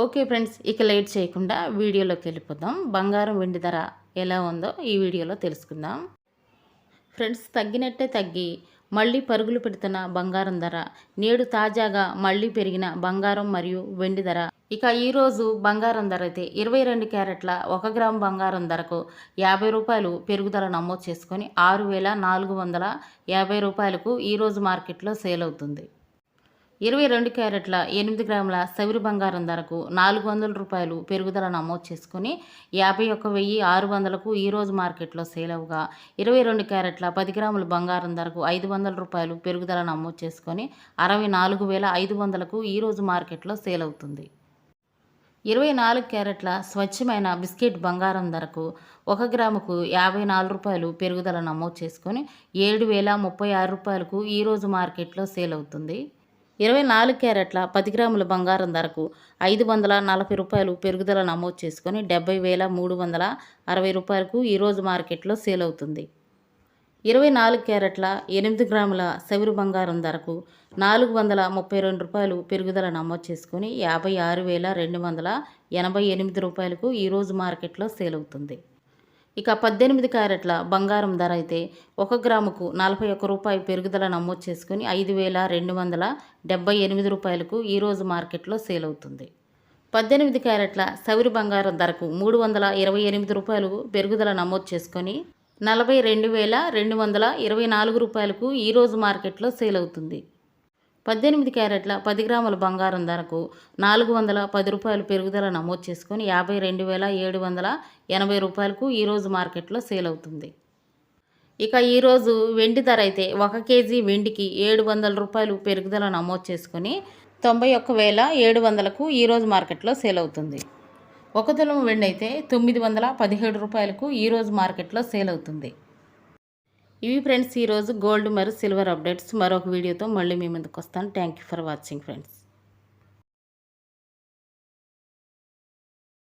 Okay friends ఇక late చేయకుండా వీడియోలోకి వెళ్ళిపోదాం. బంగారం వెండి ధర ఎలా ఉందో ఈ వీడియోలో తెలుసుకుందాం. ఫ్రెండ్స్ తగ్గినట్టే తగ్గి మళ్ళీ పరుగులు పెడుతున్న బంగారం ధర నేడు తాజాగా మళ్ళీ పెరిగిన బంగారం మరియు వెండి ధర. ఇక ఈరోజు బంగారం ధర అయితే ఇరవై రెండు క్యారెట్ల ఒక గ్రామ్ బంగారం ధరకు యాభై రూపాయలు పెరుగుదల నమోదు చేసుకొని ఆరు వేల నాలుగు వందల యాభై రూపాయలకు ఈరోజు మార్కెట్లో సేల్ అవుతుంది. ఇరవై రెండు క్యారెట్ల ఎనిమిది గ్రాముల సవిరి బంగారం ధరకు నాలుగు వందల రూపాయలు పెరుగుదల నమోదు చేసుకుని యాభై ఒక్క వెయ్యి ఆరు వందలకు ఈరోజు మార్కెట్లో సేల్ అవగా. ఇరవై రెండు క్యారెట్ల పది గ్రాముల బంగారం ధరకు ఐదు వందల రూపాయలు పెరుగుదల నమోదు చేసుకొని అరవై నాలుగు వేల ఐదు వందలకు ఈరోజు మార్కెట్లో సేల్ అవుతుంది. ఇరవై నాలుగు క్యారెట్ల స్వచ్ఛమైన బిస్కెట్ బంగారం ధరకు ఒక గ్రాముకు యాభై నాలుగు రూపాయలు పెరుగుదల నమోదు చేసుకొని ఏడు వేల ముప్పై ఆరు రూపాయలకు ఈరోజు మార్కెట్లో సేల్ అవుతుంది. ఇరవై నాలుగు క్యారెట్ల పది గ్రాముల బంగారం ధరకు ఐదు వందల నలభై రూపాయలు పెరుగుదల నమోదు చేసుకొని డెబ్బై వేల మూడు వందల అరవై రూపాయలకు ఈరోజు మార్కెట్లో సేల్ అవుతుంది. ఇరవై నాలుగు క్యారెట్ల ఎనిమిది గ్రాముల సవిరు బంగారం ధరకు నాలుగు వందల ముప్పై రెండు రూపాయలు పెరుగుదల నమోదు చేసుకొని యాభై ఆరు వేల రెండు వందల ఎనభై ఎనిమిది రూపాయలకు ఈరోజు మార్కెట్లో సేల్ అవుతుంది. ఇక పద్దెనిమిది క్యారెట్ల బంగారం ధర అయితే ఒక గ్రాముకు నలభై ఒక్క రూపాయి పెరుగుదల నమోదు చేసుకుని ఐదు వేల రెండు వందల డెబ్బై ఎనిమిది రూపాయలకు ఈరోజు మార్కెట్లో సేల్ అవుతుంది. పద్దెనిమిది క్యారెట్ల సవిరి బంగారం ధరకు మూడు వందల ఇరవై ఎనిమిది రూపాయలు పెరుగుదల నమోదు చేసుకొని నలభై రెండు వేల రెండు వందల ఇరవై నాలుగు రూపాయలకు ఈరోజు మార్కెట్లో సేల్ అవుతుంది. పద్దెనిమిది క్యారెట్ల పది గ్రాముల బంగారం ధరకు నాలుగు వందల పది రూపాయలు పెరుగుదల నమోదు చేసుకొని యాభై రెండు వేల ఏడు వందల ఎనభై రూపాయలకు ఈరోజు మార్కెట్లో సేల్ అవుతుంది. ఇక ఈరోజు వెండి ధర అయితే ఒక కేజీ వెండికి ఏడు వందల రూపాయలు పెరుగుదల నమోదు చేసుకొని తొంభై ఒక్క వేల ఏడు వందలకు ఈరోజు మార్కెట్లో సేల్ అవుతుంది. ఒక తులం వెండి అయితే తొమ్మిది వందల పదిహేడు రూపాయలకు ఈరోజు మార్కెట్లో సేల్ అవుతుంది. ఇవి ఫ్రెండ్స్ ఈరోజు గోల్డ్ మరియు సిల్వర్ అప్డేట్స్ మరొక వీడియోతో మళ్ళీ మీ ముందుకు వస్తాను. Thank you for watching friends